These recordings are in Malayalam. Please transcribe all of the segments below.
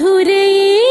মধুরেই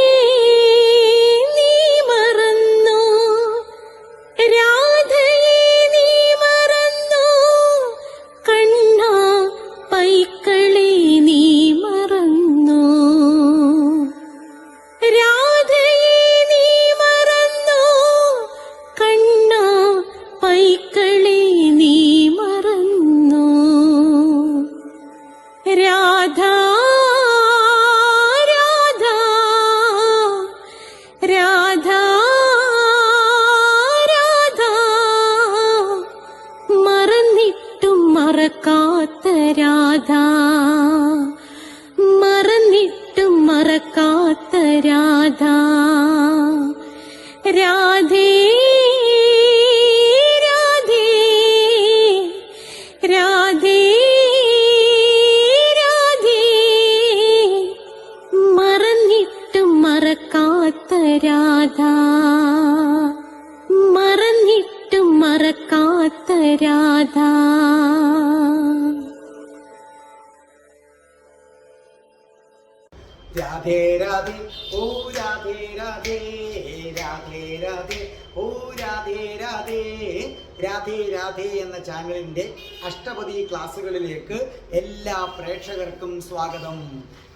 മറന്നിട്ടും രാധാ. രാധേ പ്രേക്ഷകർക്കും സ്വാഗതം.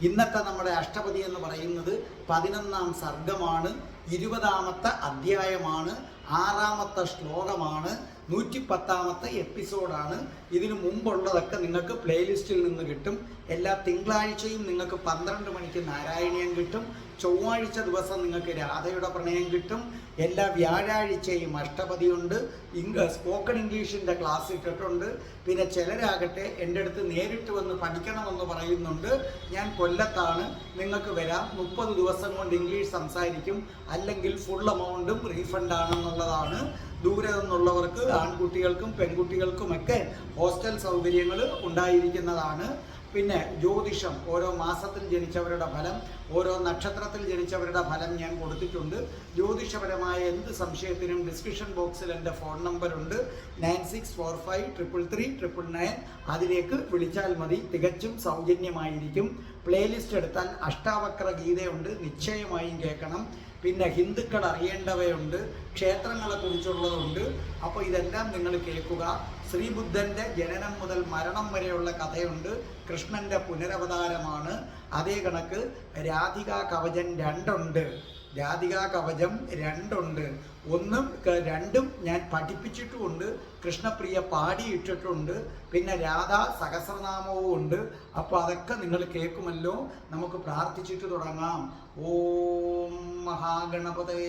ഇന്നത്തെ നമ്മുടെ അഷ്ടപതി എന്ന് പറയുന്നത് പതിനൊന്നാം സർഗമാണ് ഇരുപതാമത്തെ അധ്യായമാണ് ആറാമത്തെ ശ്ലോകമാണ് നൂറ്റി പത്താമത്തെ എപ്പിസോഡാണ്. ഇതിനു മുമ്പുള്ളതൊക്കെ നിങ്ങൾക്ക് പ്ലേലിസ്റ്റിൽ നിന്ന് കിട്ടും. എല്ലാ തിങ്കളാഴ്ചയും നിങ്ങൾക്ക് പന്ത്രണ്ട് മണിക്ക് നാരായണീയം കിട്ടും. ചൊവ്വാഴ്ച ദിവസം നിങ്ങൾക്ക് രാധയുടെ പ്രണയം കിട്ടും. എല്ലാ വ്യാഴാഴ്ചയും അഷ്ടപതിയുണ്ട്. ഇംഗ് സ്പോക്കൺ ഇംഗ്ലീഷിന്റെ ക്ലാസ് ഇട്ടിട്ടുണ്ട്. പിന്നെ ചിലരാകട്ടെ എന്റെ അടുത്ത് നേരിട്ട് വന്ന് പഠിക്കണമെന്ന് പറയുന്നുണ്ട്. ഞാൻ കൊല്ലത്താണ്. നിങ്ങൾക്ക് വരാം. മുപ്പത് ദിവസം കൊണ്ട് ഇംഗ്ലീഷ് സംസാരിക്കും. അല്ലെങ്കിൽ ഫുൾ എമൗണ്ടും റീഫണ്ട് ആണെന്നുള്ളതാണ് ദൂരെ നിന്നുള്ളവർക്ക് ആൺകുട്ടികൾക്കും പെൺകുട്ടികൾക്കുമൊക്കെ ഹോസ്റ്റൽ സൗകര്യങ്ങൾ ഉണ്ടായിരിക്കുന്നതാണ്. പിന്നെ ജ്യോതിഷം ഓരോ മാസത്തിൽ ജനിച്ചവരുടെ ഫലം ഓരോ നക്ഷത്രത്തിൽ ജനിച്ചവരുടെ ഫലം ഞാൻ കൊടുത്തിട്ടുണ്ട്. ജ്യോതിഷപരമായ എന്ത് സംശയത്തിനും ഡിസ്ക്രിപ്ഷൻ ബോക്സിൽ എന്റെ phone നമ്പറുണ്ട്. Nine six four five triple three triple nine. അതിലേക്ക് വിളിച്ചാൽ മതി. തികച്ചും സൗജന്യമായിരിക്കും. പ്ലേലിസ്റ്റ് എടുത്താൽ അഷ്ടാവക്ര ഗീതയുണ്ട്. നിശ്ചയമായും കേൾക്കണം. പിന്നെ ഹിന്ദുക്കൾ അറിയേണ്ടവയുണ്ട്. ക്ഷേത്രങ്ങളെക്കുറിച്ചുള്ളതുണ്ട് അപ്പോൾ ഇതെല്ലാം നിങ്ങൾ കേൾക്കുക. ശ്രീബുദ്ധന്റെ ജനനം മുതൽ മരണം വരെയുള്ള കഥയുണ്ട്. കൃഷ്ണന്റെ പുനരവതാരമാണ്. അതേ കണക്ക് രാധിക കവചം രണ്ടുണ്ട്. രാധിക കവചം രണ്ടുണ്ട്. ഒന്നും രണ്ടും ഞാൻ പഠിപ്പിച്ചിട്ടുമുണ്ട്. കൃഷ്ണപ്രിയ പാടിയിട്ടിട്ടുണ്ട്. പിന്നെ രാധ സഹസ്രനാമവും ഉണ്ട്. അപ്പോൾ അതൊക്കെ നിങ്ങൾ കേൾക്കുമല്ലോ. നമുക്ക് പ്രാർത്ഥിച്ചിട്ട് തുടങ്ങാം. ഓം മഹാഗണപതേ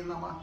നമ.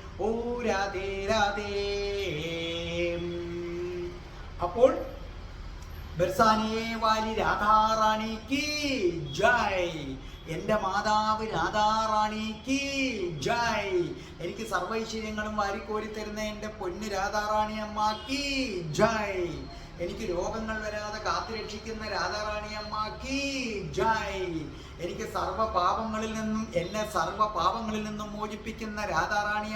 രാധേ രാധേ. അപ്പോൾ ബർസാനിയെ വാലി രാധാറാണി കി ജയ്. എന്റെ മാതാവ് രാധാറാണിക്ക് ജയ്. എനിക്ക് സർവൈശ്വര്യങ്ങളും വാരിക്കോരി തരുന്ന എന്റെ പൊന്ന് രാധാറാണി അമ്മാക്കി ജയ്. എനിക്ക് രോഗങ്ങൾ വരാതെ കാത്തുരക്ഷിക്കുന്ന രാധാറാണി അമ്മ കി ജയ്. എനിക്ക് സർവ പാപങ്ങളിൽ നിന്നും എന്നെ സർവ പാപങ്ങളിൽ നിന്നും മോചിപ്പിക്കുന്ന രാധാറാണി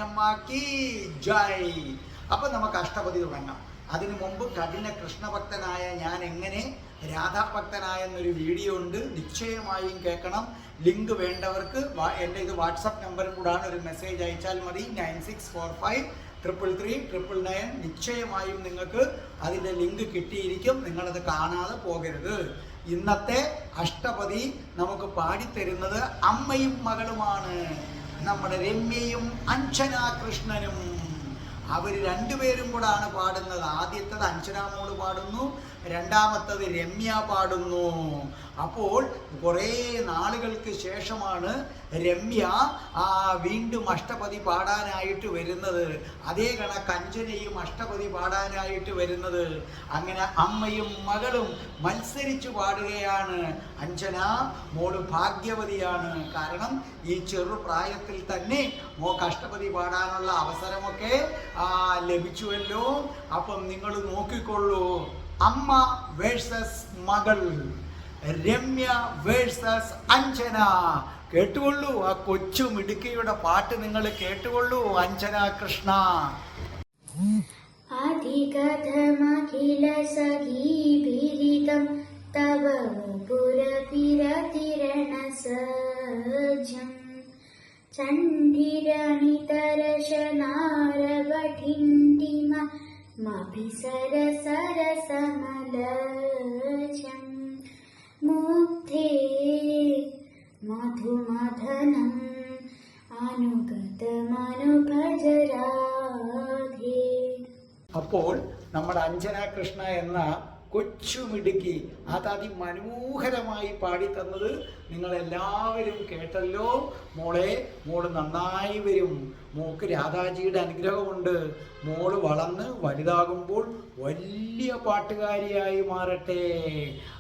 ജായ്. അപ്പൊ നമുക്ക് അഷ്ടപതി തുടങ്ങാം. അതിനു മുമ്പ് കഠിന കൃഷ്ണഭക്തനായ ഞാൻ എങ്ങനെ രാധാഭക്തനായെന്നൊരു വീഡിയോ ഉണ്ട്. നിശ്ചയമായും കേൾക്കണം. ലിങ്ക് വേണ്ടവർക്ക് എന്റെ ഇത് വാട്സപ്പ് നമ്പറും കൂടാണ്. ഒരു മെസ്സേജ് അയച്ചാൽ മതി. Nine six four five triple three triple nine നിശ്ചയമായും നിങ്ങൾക്ക് അതിന്റെ ലിങ്ക് കിട്ടിയിരിക്കും. നിങ്ങളത് കാണാതെ പോകരുത്. ഇന്നത്തെ അഷ്ടപതി നമുക്ക് പാടിത്തരുന്നത് അമ്മയും മകളുമാണ്. നമ്മുടെ രമ്യയും അഞ്ജന കൃഷ്ണനും അവർ രണ്ടുപേരും കൂടാണ് പാടുന്നത്. ആദ്യത്തത് അഞ്ജന മോൾ പാടുന്നു രണ്ടാമത്തത് രമ്യ പാടുന്നു. അപ്പോൾ കുറേ നാളുകൾക്ക് ശേഷമാണ് രമ്യ ആ വീണ്ടും അഷ്ടപതി പാടാനായിട്ട് വരുന്നത്. അതേ കണ അഞ്ജനയും അഷ്ടപതി പാടാനായിട്ട് വരുന്നത്. അങ്ങനെ അമ്മയും മകളും മത്സരിച്ചു പാടുകയാണ്. അഞ്ജന മോൾ ഭാഗ്യവതിയാണ്. കാരണം ഈ ചെറു പ്രായത്തിൽ തന്നെ മോക്ക് അഷ്ടപതി പാടാനുള്ള അവസരമൊക്കെ ലഭിച്ചുവല്ലോ. അപ്പം നിങ്ങൾ നോക്കിക്കൊള്ളൂ. അമ്മ വേഴ്സസ് മകൾ രമ്യ വേഴ്സസ് അഞ്ജന. കേട്ടുകൊള്ളൂ. ആ കൊച്ചു മിടുക്കിയുടെ പാട്ട് നിങ്ങൾ കേട്ടുകൊള്ളൂ. അഞ്ജന കൃഷ്ണ. അധികഥമഖില സഖീഭിരിതം തവ പുരപിരതിരണ സജ്ജം ചണ്ഡിരണിതരശനാരവഠിണ്ടിമ മഭിസരസരസമലജം മുഗ്ധേ മധുമധനം അനുഗത മനുഭജരാധി അപ്പോൾ നമ്മുടെ അഞ്ജന കൃഷ്ണ എന്ന കൊച്ചു മിടുക്കി അത് അതിമനോഹരമായി പാടിത്തന്നത് നിങ്ങൾ എല്ലാവരും കേട്ടല്ലോ. മോളെ മോൾ നന്നായി വരും. മോക്ക് രാധാജിയുടെ അനുഗ്രഹമുണ്ട്. മോൾ വളർന്ന് വലുതാകുമ്പോൾ വലിയ പാട്ടുകാരിയായി മാറട്ടെ.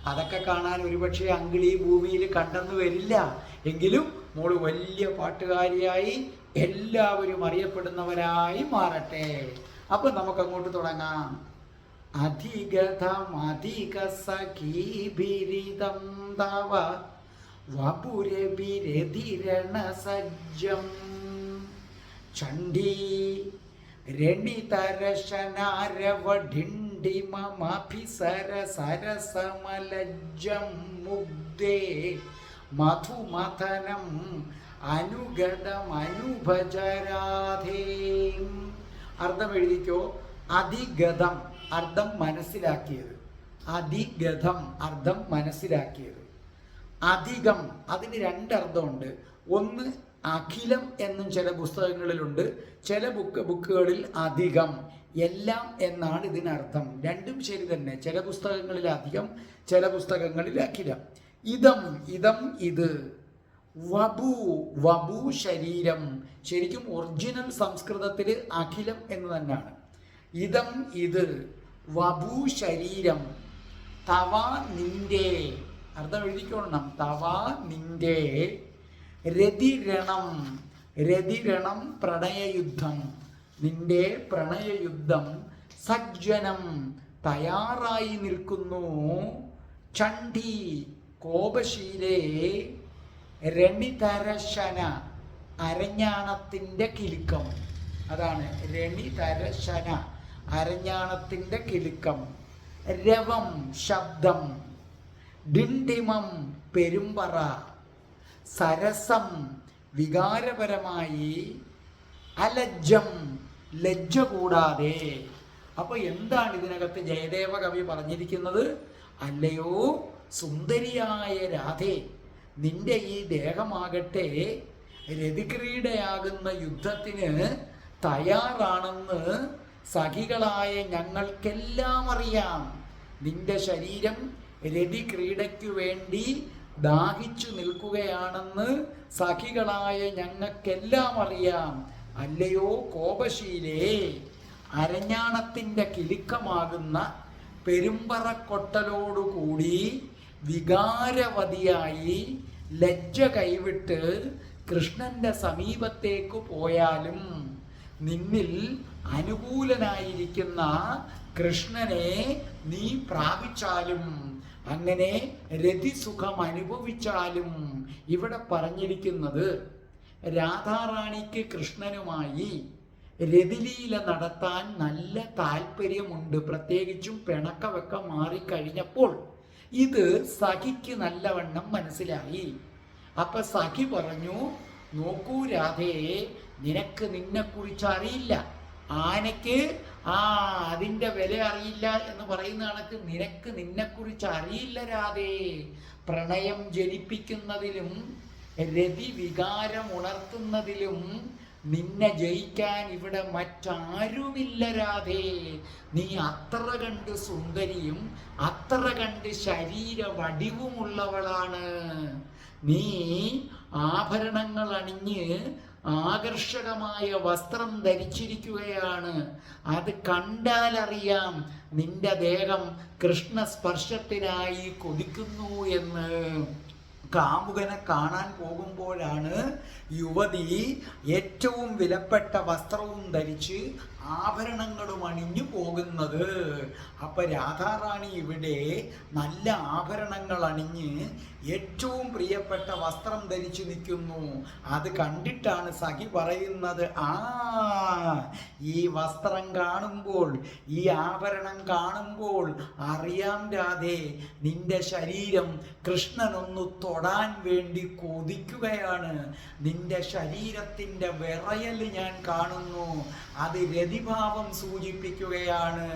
അതൊക്കെ കാണാൻ ഒരുപക്ഷെ അങ്കിളി ഭൂമിയിൽ കണ്ടെന്ന് വരില്ല. എങ്കിലും മോൾ വലിയ പാട്ടുകാരിയായി എല്ലാവരും അറിയപ്പെടുന്നവരായി മാറട്ടെ. അപ്പൊ നമുക്ക് അങ്ങോട്ട് തുടങ്ങാം. അധികഥമധിക സഖീഭിരിതം തവ വപുരഭിരതിരണ സജ്ജം. ചണ്ഡീ സരസമലജ്ജം മുഗ്ധേ മധുമഥനം അനുഗതമനുഭജരാധേ. അർത്ഥം എഴുതിക്കോ? അധിഗതം. അർത്ഥം മനസ്സിലാക്കിയത്. അധിഗതം അർത്ഥം മനസ്സിലാക്കിയത്. അധികം അതിന് രണ്ടർത്ഥമുണ്ട് ഒന്ന് അഖിലം എന്നും ചില പുസ്തകങ്ങളിലുണ്ട്. ചില ബുക്ക് ബുക്കുകളിൽ അധികം. എല്ലാം എന്നാണ് ഇതിനർത്ഥം. രണ്ടും ശരി തന്നെ. ചില പുസ്തകങ്ങളിൽ അധികം ചില പുസ്തകങ്ങളിൽ അഖിലം. ഇതം ഇതം ഇത്. വബു വബു ശരീരം. ശരിക്കും ഒറിജിനൽ സംസ്കൃതത്തിൽ അഖിലം എന്ന് തന്നെയാണ്. ഇതം ഇത്. ശരീരം. തവ നിന്റെ. അർത്ഥം എഴുതിക്കോണം തവ നിന്റെ. രതിരണം. രതിരണം പ്രണയയുദ്ധം. നിന്റെ പ്രണയയുദ്ധം സജ്ജനം. തയ്യാറായി നിൽക്കുന്നു. ചണ്ഡി കോപശീലേ. രണിതരശന അരഞ്ഞാണത്തിന്റെ കിലുക്കം. അതാണ് രണിതരശന. അരഞ്ഞാണത്തിന്റെ കിലുക്കം. രവം ശബ്ദം. ഡിണ്ടിമം പെരുമ്പറ. സരസം വികാരപരമായി. അലജ്ജം ലജ്ജ കൂടാതെ. അപ്പൊ എന്താണ് ഇതിനകത്ത് ജയദേവ കവി പറഞ്ഞിരിക്കുന്നത്? അല്ലയോ സുന്ദരിയായ രാധേ നിന്റെ ഈ ദേഹമാകട്ടെ രതിക്രീഡയാകുന്ന യുദ്ധത്തിന് തയ്യാറാണെന്ന് സഖികളായ ഞങ്ങൾക്കെല്ലാം അറിയാം. നിന്റെ ശരീരം രതിക്രീഡയ്ക്കു വേണ്ടി ദാഹിച്ചു നിൽക്കുകയാണെന്ന് സഖികളായ ഞങ്ങൾക്കെല്ലാം അറിയാം. അല്ലയോ കോപശീലേ അരഞ്ഞാണത്തിന്റെ കിലുക്കമാകുന്ന പെരുമ്പറക്കൊട്ടലോടുകൂടി വികാരവതിയായി ലജ്ജ കൈവിട്ട് കൃഷ്ണന്റെ സമീപത്തേക്ക് പോയാലും നിന്നിൽ അനുകൂലനായിരിക്കുന്ന കൃഷ്ണനെ നീ പ്രാപിച്ചാലും അങ്ങനെ രതിസുഖം അനുഭവിച്ചാലും ഇവിടെ പറഞ്ഞിരിക്കുന്നത് രാധാറാണിക്ക് കൃഷ്ണനുമായി രതിലീല നടത്താൻ നല്ല താല്പര്യമുണ്ട് പ്രത്യേകിച്ചും പിണക്കമൊക്കെ മാറിക്കഴിഞ്ഞപ്പോൾ ഇത് സഖിക്ക് നല്ലവണ്ണം മനസ്സിലായി. അപ്പൊ സഖി പറഞ്ഞു നോക്കൂ രാധേ നിനക്ക് നിന്നെ കുറിച്ച് അറിയില്ല. ആനയ്ക്ക് ആ അതിന്റെ വില അറിയില്ല എന്ന് പറയുന്ന കണക്ക് നിനക്ക് നിന്നെക്കുറിച്ച് അറിയില്ല രാധേ. പ്രണയം ജനിപ്പിക്കുന്നതിലും രതി വികാരം ഉണർത്തുന്നതിലും നിന്നെ ജയിക്കാൻ ഇവിടെ മറ്റാരുമില്ല രാധേ. നീ അത്ര കണ്ട് സുന്ദരിയും അത്ര കണ്ട് ശരീര വടിവുമുള്ളവളാണ് നീ ആഭരണങ്ങൾ അണിഞ്ഞ് ആകർഷകമായ വസ്ത്രം ധരിച്ചിരിക്കുകയാണ്. അത് കണ്ടാലറിയാം നിന്റെ ദേഹം കൃഷ്ണസ്പർശത്തിനായി കൊതിക്കുന്നു എന്ന്. കാമുകനെ കാണാൻ പോകുമ്പോഴാണ് യുവതി ഏറ്റവും വിലപ്പെട്ട വസ്ത്രവും ധരിച്ച് ആഭരണങ്ങളും അണിഞ്ഞു പോകുന്നത്. അപ്പൊ രാധാറാണി ഇവിടെ നല്ല ആഭരണങ്ങൾ അണിഞ്ഞ് ഏറ്റവും പ്രിയപ്പെട്ട വസ്ത്രം ധരിച്ചു നിൽക്കുന്നു. അത് കണ്ടിട്ടാണ് സഖി പറയുന്നത് ആ ഈ വസ്ത്രം കാണുമ്പോൾ ഈ ആഭരണം കാണുമ്പോൾ അറിയാം രാധേ നിന്റെ ശരീരം കൃഷ്ണനൊന്നു തൊടാൻ വേണ്ടി കൊതിക്കുകയാണ്. നിന്റെ ശരീരത്തിന്റെ വിറയൽ ഞാൻ കാണുന്നു. അത് രതിഭാവം സൂചിപ്പിക്കുകയാണ്.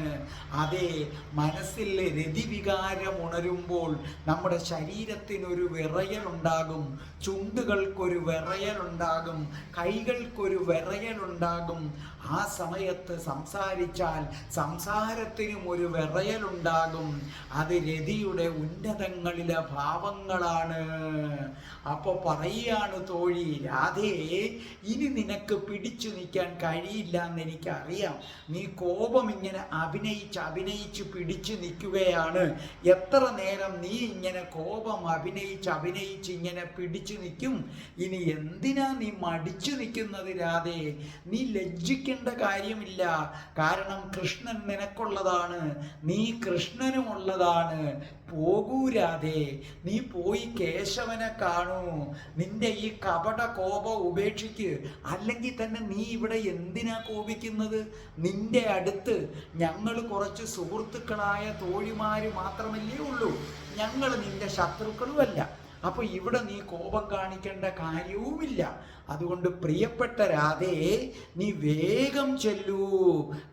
അതെ മനസ്സിൽ രതിവികാരം ഉണരുമ്പോൾ നമ്മുടെ ശരീരത്തിനൊരു വിറയലുണ്ടാകും. ചുണ്ടുകൾക്കൊരു വിറയലുണ്ടാകും. കൈകൾക്കൊരു വിറയലുണ്ടാകും. ആ സമയത്ത് സംസാരിച്ചാൽ സംസാരത്തിനും ഒരു വിറയലുണ്ടാകും. അത് രതിയുടെ ഉന്നതങ്ങളിലെ ഭാവങ്ങളാണ്. അപ്പോൾ പറയുകയാണ് തോഴി രാധേ ഇനി നിനക്ക് പിടിച്ചു നിൽക്കാൻ കഴിയില്ല എന്ന് എനിക്കറിയാം നീ കോപം ഇങ്ങനെ അഭിനയിച്ച് അഭിനയിച്ച് പിടിച്ചു നിൽക്കുകയാണ്. എത്ര നേരം നീ ഇങ്ങനെ കോപം അഭിനയിച്ച് അഭിനയിച്ച് ഇങ്ങനെ പിടിച്ചു നിൽക്കും? ഇനി എന്തിനാ നീ മടിച്ചു നിൽക്കുന്നത് രാധേ? നീ ലജ്ജിക്കേണ്ട കാര്യമില്ല. കാരണം കൃഷ്ണൻ നിനക്കുള്ളതാണ്. നീ കൃഷ്ണനുമുള്ളതാണ്. പോകൂ രാധേ നീ പോയി കേശവനെ കാണൂ. നിന്റെ ഈ കപട കോപം ഉപേക്ഷിക്ക്. അല്ലെങ്കിൽ തന്നെ നീ ഇവിടെ എന്തിനാ കോപിക്കുന്നത്? നിന്റെ അടുത്ത് ഞങ്ങൾ കുറച്ച് സുഹൃത്തുക്കളായ തോഴിമാര് മാത്രമല്ലേ ഉള്ളൂ. ഞങ്ങൾ നിന്റെ ശത്രുക്കളുമല്ല. അപ്പൊ ഇവിടെ നീ കോപം കാണിക്കേണ്ട കാര്യവുമില്ല. അതുകൊണ്ട് പ്രിയപ്പെട്ട രാധേ നീ വേഗം ചെല്ലൂ.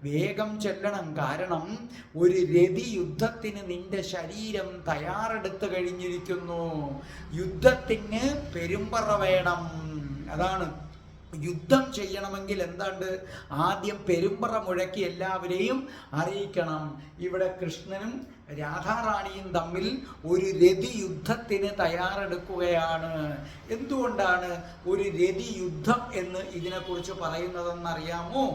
വേഗം ചെല്ലണം. കാരണം ഒരു രതി യുദ്ധത്തിന് നിന്റെ ശരീരം തയ്യാറെടുത്ത് കഴിഞ്ഞിരിക്കുന്നു. യുദ്ധത്തിന് പെരുമ്പറ വേണം. അതാണ്. യുദ്ധം ചെയ്യണമെങ്കിൽ എന്താണ്ട്? ആദ്യം പെരുമ്പറ മുഴക്കി എല്ലാവരെയും അറിയിക്കണം. ഇവിടെ കൃഷ്ണനും രാധാറാണിയും തമ്മിൽ ഒരു രതി യുദ്ധത്തിന് തയ്യാറെടുക്കുകയാണ്. എന്തുകൊണ്ടാണ് ഒരു രതി യുദ്ധം എന്ന് ഇതിനെക്കുറിച്ച് പറയുന്നതെന്നറിയാമോ?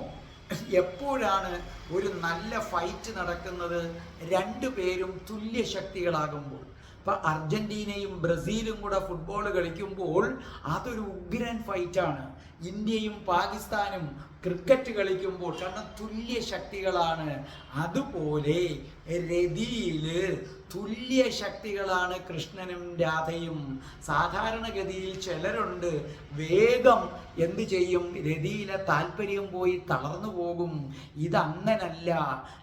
എപ്പോഴാണ് ഒരു നല്ല ഫൈറ്റ് നടക്കുന്നത്? രണ്ടു പേരും തുല്യ ശക്തികളാകുമ്പോൾ. ഇപ്പൊ അർജന്റീനയും ബ്രസീലും കൂടെ ഫുട്ബോൾ കളിക്കുമ്പോൾ അതൊരു ഉഗ്രൻ ഫൈറ്റാണ് ഇന്ത്യയും പാകിസ്ഥാനും ക്രിക്കറ്റ് കളിക്കുമ്പോൾ കാരണം തുല്യ ശക്തികളാണ്. അതുപോലെ രതിയിൽ തുല്യ ശക്തികളാണ് കൃഷ്ണനും രാധയും. സാധാരണഗതിയിൽ ചിലരുണ്ട് വേഗം എന്ത് ചെയ്യും? രതിയിലെ താല്പര്യം പോയി തളർന്നു പോകും. ഇതങ്ങനല്ല.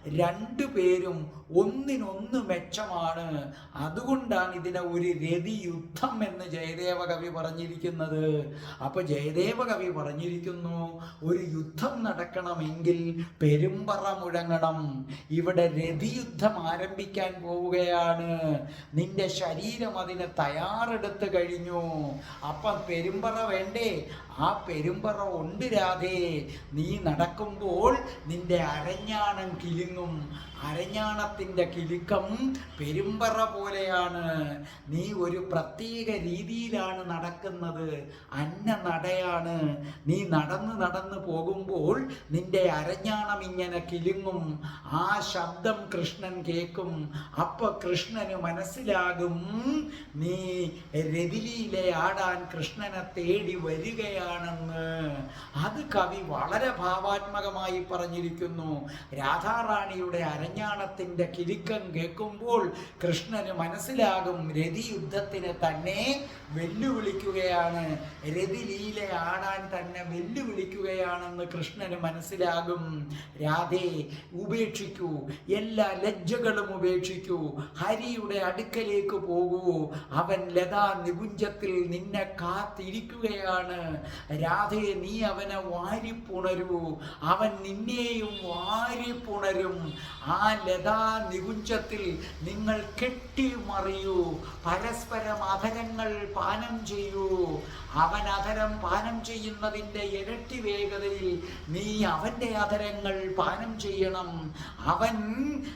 രണ്ടു പേരും ഒന്നിനൊന്ന് മെച്ചമാണ്. അതുകൊണ്ടാണ് ഇതിനെ ഒരു രതി യുദ്ധം എന്ന് ജയദേവ കവി പറഞ്ഞിരിക്കുന്നത്. അപ്പൊ ജയദേവ കവി പറഞ്ഞിരിക്കുന്നു ഒരു യുദ്ധം നടക്കണമെങ്കിൽ പെരുമ്പറ മുഴങ്ങണം. ഇവിടെ രതിയുദ്ധം ആരംഭിക്കാൻ പോവുകയാണ്. നിന്റെ ശരീരം അതിന് തയ്യാറെടുത്ത് കഴിഞ്ഞു. അപ്പം പെരുമ്പറ വേണ്ടേ? ആ പെരുമ്പറ ഉണ്ട് രാധേ. നീ നടക്കുമ്പോൾ നിന്റെ അരഞ്ഞാണം കിലുങ്ങും. അരഞ്ഞാണത്തിന്റെ കിലുക്കം പെരുമ്പറ പോലെയാണ്. നീ ഒരു പ്രത്യേക രീതിയിലാണ് നടക്കുന്നത്. അന്ന നടയാണ് നീ നടന്ന് നടന്ന് പോകുമ്പോൾ നിന്റെ അരഞ്ഞാണം ഇങ്ങനെ കിലുങ്ങും. ആ ശബ്ദം കൃഷ്ണൻ കേൾക്കും. അപ്പൊ കൃഷ്ണന് മനസ്സിലാകും. നീ രതിലിയിലെ ആടാൻ കൃഷ്ണനെ തേടി വരികയാണെന്ന് അത് കവി വളരെ ഭാവാത്മകമായി പറഞ്ഞിരിക്കുന്നു. രാധാറാണിയുടെ അരഞ്ഞാണത്തിന്റെ കിരിക്കം കേൾക്കുമ്പോൾ കൃഷ്ണന് മനസ്സിലാകും രതി യുദ്ധത്തിന് തന്നെ വെല്ലുവിളിക്കുകയാണ്. രതിലീല ആടാൻ തന്നെ വെല്ലുവിളിക്കുകയാണെന്ന് കൃഷ്ണന് മനസ്സിലാകും. രാധേ ഉപേക്ഷിക്കൂ. എല്ലാ ലജ്ജകളും ഉപേക്ഷിക്കൂ. ഹരിയുടെ അടുക്കലേക്ക് പോകൂ. അവൻ ലതാ നികുഞ്ചത്തിൽ നിന്നെ കാത്തിരിക്കുകയാണ്. രാധേ നീ അവനെ വാരിപ്പുണരൂ. അവൻ നിന്നെയും വാരിപ്പുണരും. ആ ലതാ നികുഞ്ചത്തിൽ നിങ്ങൾ കെട്ടിമറിയൂ. പരസ്പരം അധരങ്ങൾ പാനം ചെയ്യൂ. അവൻ അധരം പാനം ചെയ്യുന്നതിന്റെ ഇരട്ടി വേഗതയിൽ നീ അവന്റെ അധരങ്ങൾ പാനം ചെയ്യണം. അവൻ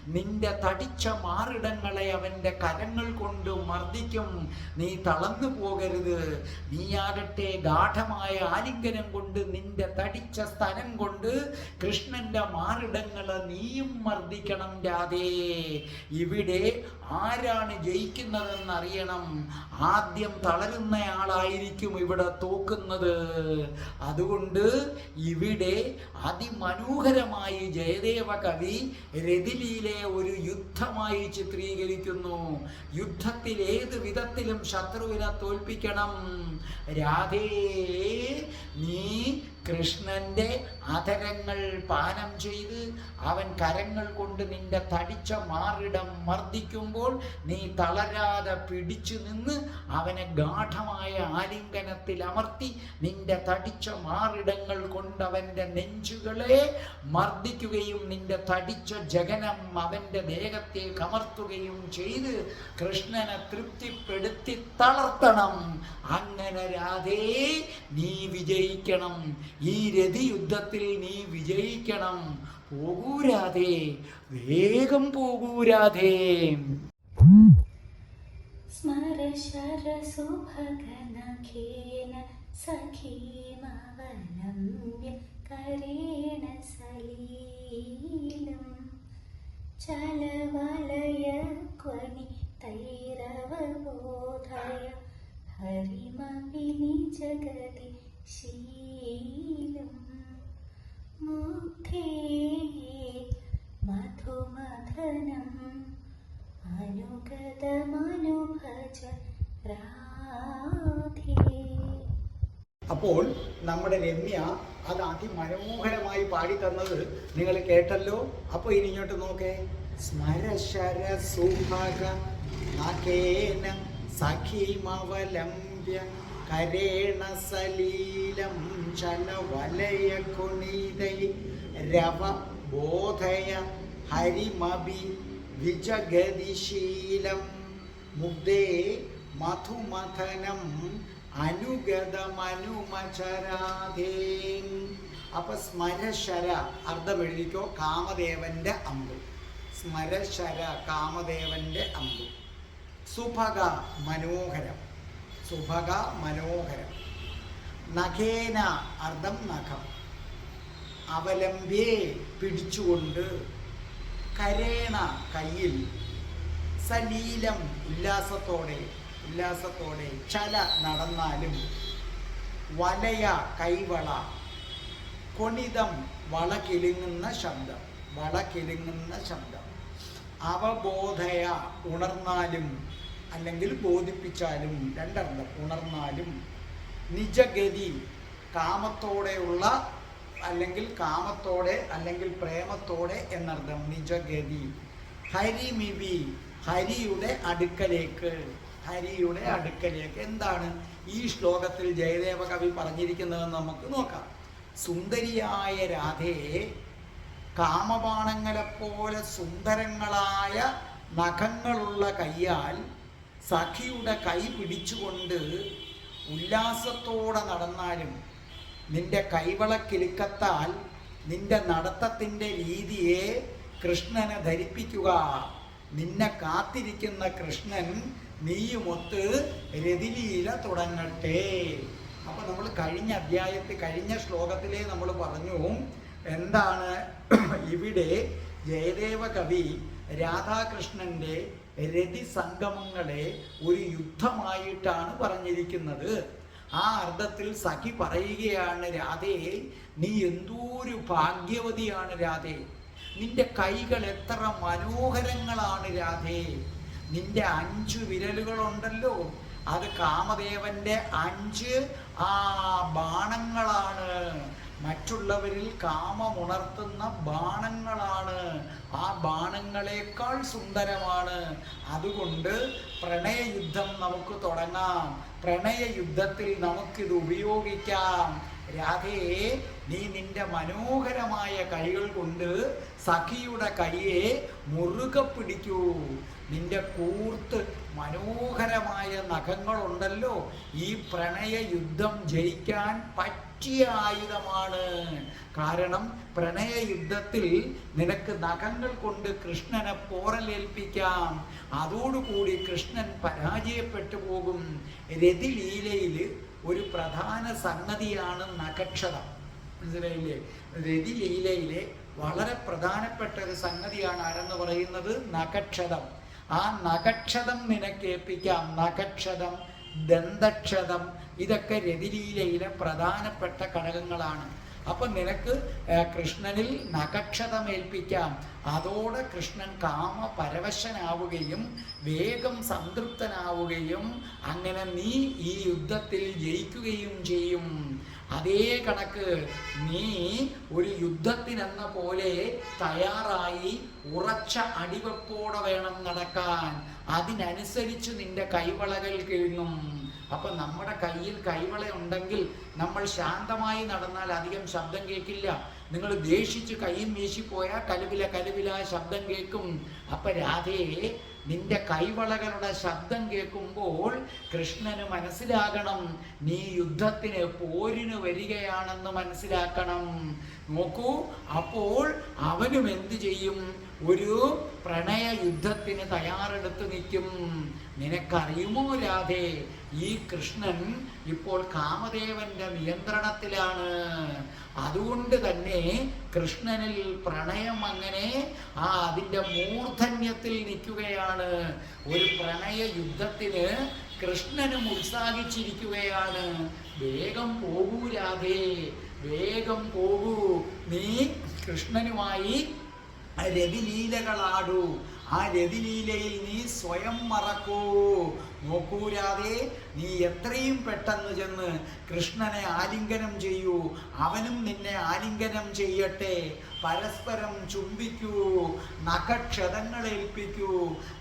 നിന്റെ തടിച്ച മാറിടങ്ങളെ അവന്റെ കരങ്ങൾ കൊണ്ട് മർദ്ദിക്കും. നീ തളർന്നു പോകരുത്. നീ ആകട്ടെ ഗാഠമായ ആലിംഗനം കൊണ്ട് നിന്റെ തടിച്ച സ്ഥലം കൊണ്ട് കൃഷ്ണന്റെ മാറിടങ്ങളെ നീയും മർദ്ദിക്കണം രാധേ. ഇവിടെ ആരാണ് ജയിക്കുന്നതെന്ന് അറിയണം ആദ്യം തളരുന്നയാളായിരിക്കും ഇവിടെ തോക്കുന്നത്. അതുകൊണ്ട് ഇവിടെ അതിമനോഹരമായി ജയദേവ കവി രതിലീലെ ഒരു യുദ്ധമായി ചിത്രീകരിക്കുന്നു. യുദ്ധത്തിൽ ഏത് വിധത്തിലും ശത്രുവിനെ തോൽപ്പിക്കണം. രാധേ. നീ കൃഷ്ണന്റെ അധരങ്ങൾ പാനം ചെയ്ത് അവൻ കരങ്ങൾ കൊണ്ട് നിന്റെ തടിച്ച മാറിടം മർദ്ദിക്കുമ്പോൾ നീ തളരാതെ പിടിച്ചു നിന്ന് അവനെ ഗാഠമായ ആലിംഗനത്തിൽ അമർത്തി നിന്റെ തടിച്ച മാറിടങ്ങൾ കൊണ്ട് അവന്റെ നെഞ്ചുകളെ മർദ്ദിക്കുകയും നിന്റെ തടിച്ച ജഗനം അവന്റെ ദേഹത്തെ കമർത്തുകയും ചെയ്ത് കൃഷ്ണനെ തൃപ്തിപ്പെടുത്തി തളർത്തണം. അങ്ങനെ രാധേ നീ വിജയിക്കണം. ഈ രതിയുദ്ധത്തിൽ നീ വിജയിക്കണം. പോകൂരാതെ വേഗം പോകൂരാതെ സ്മരശരസുഭഗനഖേന സഖീമവലംബ്യ കരേണ സലീലം. ചലവലയ ക്വനി തൈരവബോധയ ഹരിമവിനി ജഗതി ശീ അപ്പോൾ നമ്മുടെ രമ്യ അത് അതിമനോഹരമായി പാടി തന്നത് നിങ്ങൾ കേട്ടല്ലോ. അപ്പോൾ ഇനി ഇങ്ങോട്ട് നോക്കേ. സ്മരശര സുഭഗ നഖേന സഖീമവലംബ്യ കരേണ സലീലം ചലവലയ കുണീതൈ രവ ബോധയ ഹരിമഭി വിജഗതിശീലം മുഗ്ധേ മധുമഥനം അനുഗതമനുമചരാധേ അപ്പൊ സ്മരശര അർത്ഥം എഴുതിക്കോ കാമദേവന്റെ അമ്പ്. സ്മരശര കാമദേവന്റെ അമ്പ്. സുഭഗ മനോഹരം. സുഭഗ മനോഹരം. നഖേന അർത്ഥം നഖം. അവലംബ്യേ പിടിച്ചുകൊണ്ട് കരേണ കയ്യിൽ. സലീലം ഉല്ലാസത്തോടെ ഉല്ലാസത്തോടെ ചല നടന്നാലും വലയ കൈവള കൊണിതം വള കിലുങ്ങുന്ന ശബ്ദം വള കിലുങ്ങുന്ന ശബ്ദം. അവബോധയ ഉണർന്നാലും അല്ലെങ്കിൽ ബോധിപ്പിച്ചാലും രണ്ടർത്ഥം ഉണർന്നാലും നിജഗതി കാമത്തോടെയുള്ള അല്ലെങ്കിൽ കാമത്തോടെ അല്ലെങ്കിൽ പ്രേമത്തോടെ എന്നർത്ഥം നിജഗതി. ഹരിമിവി ഹരിയുടെ അടുക്കലേക്ക് ഹരിയുടെ അടുക്കലേക്ക്. എന്താണ് ഈ ശ്ലോകത്തിൽ ജയദേവ കവി പറഞ്ഞിരിക്കുന്നതെന്ന് നമുക്ക് നോക്കാം. സുന്ദരിയായ രാധയെ കാമബാണങ്ങളെപ്പോലെ സുന്ദരങ്ങളായ നഖങ്ങളുള്ള കയ്യാൽ സഖിയുടെ കൈ പിടിച്ചുകൊണ്ട് ഉല്ലാസത്തോടെ നടന്നാലും നിന്റെ കൈവളക്കിലുക്കത്താൽ നിന്റെ നടത്തത്തിന്റെ രീതിയെ കൃഷ്ണനെ ധരിപ്പിക്കുക. നിന്നെ കാത്തിരിക്കുന്ന കൃഷ്ണൻ നീയുമൊത്ത് രതിലീല തുടങ്ങട്ടെ. അപ്പൊ നമ്മൾ കഴിഞ്ഞ അധ്യായത്തിൽ കഴിഞ്ഞ ശ്ലോകത്തിലെ നമ്മൾ പറഞ്ഞു എന്താണ്? ഇവിടെ ജയദേവ കവി രാധാകൃഷ്ണന്റെ രതി സംഗമങ്ങളെ ഒരു യുദ്ധമായിട്ടാണ് പറഞ്ഞിരിക്കുന്നത്. ആ അർത്ഥത്തിൽ സഖി പറയുകയാണ് രാധേ നീ എന്തോരു ഭാഗ്യവതിയാണ് രാധേ. നിന്റെ കൈകൾ എത്ര മനോഹരങ്ങളാണ് രാധേ. നിന്റെ അഞ്ചു വിരലുകളുണ്ടല്ലോ. അത് കാമദേവന്റെ അഞ്ച് ആ ബാണങ്ങളാണ്. മറ്റുള്ളവരിൽ കാമമുണർത്തുന്ന ബാണങ്ങളാണ്. ആ ബാണങ്ങളെക്കാൾ സുന്ദരമാണ്. അതുകൊണ്ട് പ്രണയയുദ്ധം നമുക്ക് തുടങ്ങാം. പ്രണയ യുദ്ധത്തിൽ നമുക്കിത് ഉപയോഗിക്കാം. രാധേ നീ നിന്റെ മനോഹരമായ കൈകൾ കൊണ്ട് സഖിയുടെ കൈയെ മുറുക പിടിക്കൂ. നിന്റെ കൂർത്ത് മനോഹരമായ നഖങ്ങളുണ്ടല്ലോ ഈ പ്രണയ യുദ്ധം ജയിക്കാൻ പറ്റിയ ആയുധമാണ്. കാരണം പ്രണയ യുദ്ധത്തിൽ നിനക്ക് നഖങ്ങൾ കൊണ്ട് കൃഷ്ണനെ പോറലേൽപ്പിക്കാം. അതോടുകൂടി കൃഷ്ണൻ പരാജയപ്പെട്ടു പോകും. രതിലീലയിൽ ഒരു പ്രധാന സംഗതിയാണ് നഖക്ഷതം. മനസ്സിലായില്ലേ? രതിലീലയിലെ വളരെ പ്രധാനപ്പെട്ട ഒരു സംഗതിയാണ് ആരെന്ന് പറയുന്നത്? നഖക്ഷതം. ആ നഖക്ഷതം നിനക്കേൽപ്പിക്കാം നഖക്ഷതം ദന്തക്ഷതം ഇതൊക്കെ രതിലീലയിലെ പ്രധാനപ്പെട്ട ഘടകങ്ങളാണ്. അപ്പൊ നിനക്ക് കൃഷ്ണനിൽ നഖക്ഷതം ഏൽപ്പിക്കാം അതോടെ കൃഷ്ണൻ കാമ പരവശനാവുകയും വേഗം സംതൃപ്തനാവുകയും അങ്ങനെ നീ ഈ യുദ്ധത്തിൽ ജയിക്കുകയും ചെയ്യും. അതേ കണക്ക് നീ ഒരു യുദ്ധത്തിനെന്ന പോലെ തയ്യാറായി ഉറച്ച അടിവെപ്പോടെ വേണം നടക്കാൻ. അതിനനുസരിച്ച് നിന്റെ കൈവളകൾ കിഴുങ്ങും. അപ്പൊ നമ്മുടെ കയ്യിൽ കൈവള ഉണ്ടെങ്കിൽ നമ്മൾ ശാന്തമായി നടന്നാൽ അധികം ശബ്ദം കേൾക്കില്ല. നിങ്ങൾ ദേഷിച്ച് കൈയും വീശിപ്പോയാൽ കലുവില കലുവില ശബ്ദം കേൾക്കും. അപ്പൊ രാധയെ നിന്റെ കൈവളകളുടെ ശബ്ദം കേൾക്കുമ്പോൾ കൃഷ്ണന് മനസ്സിലാകണം. നീ യുദ്ധത്തിന് പോരിന് വരികയാണെന്ന് മനസ്സിലാക്കണം. നോക്കൂ അപ്പോൾ അവനും എന്ത് ചെയ്യും? ഒരു പ്രണയ യുദ്ധത്തിന് തയ്യാറെടുത്ത് നിൽക്കും. നിനക്കറിയുമോ രാധേ ഈ കൃഷ്ണൻ ഇപ്പോൾ കാമദേവന്റെ നിയന്ത്രണത്തിലാണ്. അതുകൊണ്ട് തന്നെ കൃഷ്ണനിൽ പ്രണയം അങ്ങനെ ആ അതിന്റെ മൂർധന്യത്തിൽ നിൽക്കുകയാണ്. ഒരു പ്രണയ യുദ്ധത്തിന് കൃഷ്ണനും ഉത്സാഹിച്ചിരിക്കുകയാണ്. വേഗം പോകൂ രാധേ വേഗം പോകൂ. നീ കൃഷ്ണനുമായി രതിലീലകളാടൂ. ആ രതിലീലയിൽ നീ സ്വയം മറക്കൂ. നോക്കൂരാതെ നീ എത്രയും പെട്ടെന്ന് ചെന്ന് കൃഷ്ണനെ ആലിംഗനം ചെയ്യൂ. അവനും നിന്നെ ആലിംഗനം ചെയ്യട്ടെ. പരസ്പരം ചുംബിക്കൂ.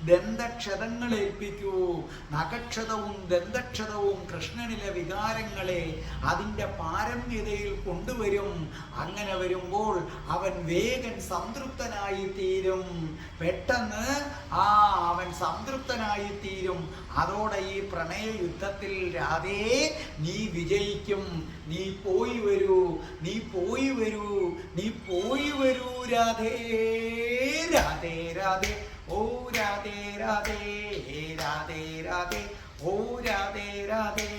ദന്തക്ഷതങ്ങൾ ഏൽപ്പിക്കൂ. നഖക്ഷതവും ദന്തക്ഷതവും കൃഷ്ണനിലെ വികാരങ്ങളെ അതിന്റെ പാരമ്യതയിൽ കൊണ്ടുവരും. അങ്ങനെ വരുമ്പോൾ അവൻ വേഗൻ സംതൃപ്തനായി തീരും പെട്ടെന്ന് ആ അവൻ സംതൃപ്തനായി തീരും അതോടെ ഈ പ്രണയ യുദ്ധത്തിൽ രാധേ നീ വിജയിക്കും നീ പോയി വരൂ നീ പോയി വരൂ നീ പോയി വരൂ രാധേ രാധേ രാധേ ഓ രാധേ രാധേ രാധേ രാധേ ഓ രാധേ രാധേ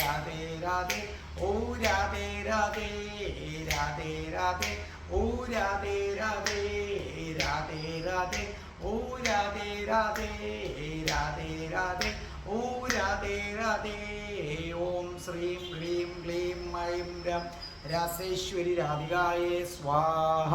രാധേ രാധേ ഓ രാധേ രാധേ രാധേ രാധേ ഓ രാധേ രാധേ രാധേ രാധേ ഓ രാധേ രാധേ രാധേ ഓ രാധേ രാധേ ഓം ശ്രീം ഹ്രീം ക്ലീം മൈം രം. രാസേശ്വരി രാധികായേ സ്വാഹ.